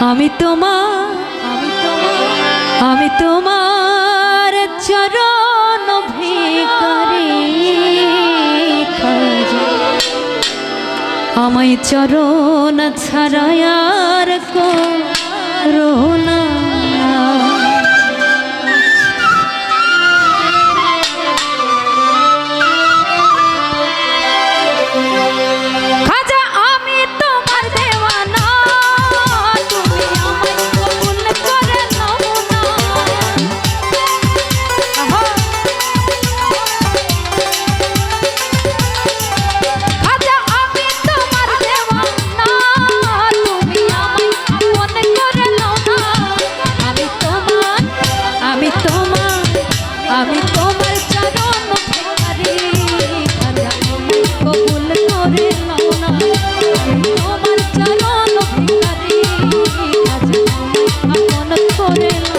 আমি তোমার আমি তোমার আমি তোমার চরণ ভিকারি আমায় চরণ ছাড়ায়ার করোনা আমি তোমার চরণ ভিখারি খাজা কবুল করে নাও না। আমি তোমার চরণ ভিখারি খাজা আপন করে নাও।